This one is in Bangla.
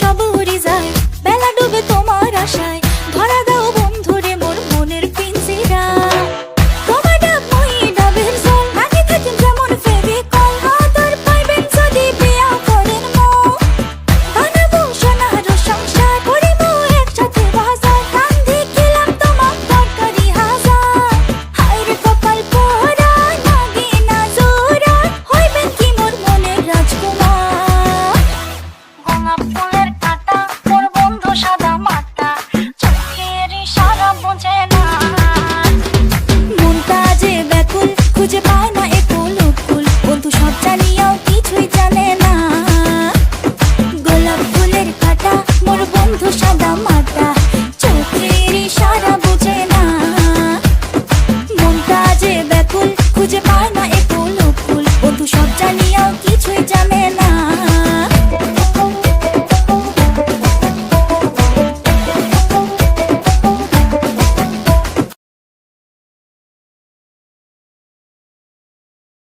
সব উড়ে যায় বেলা ডুবে তোমার আশায়। up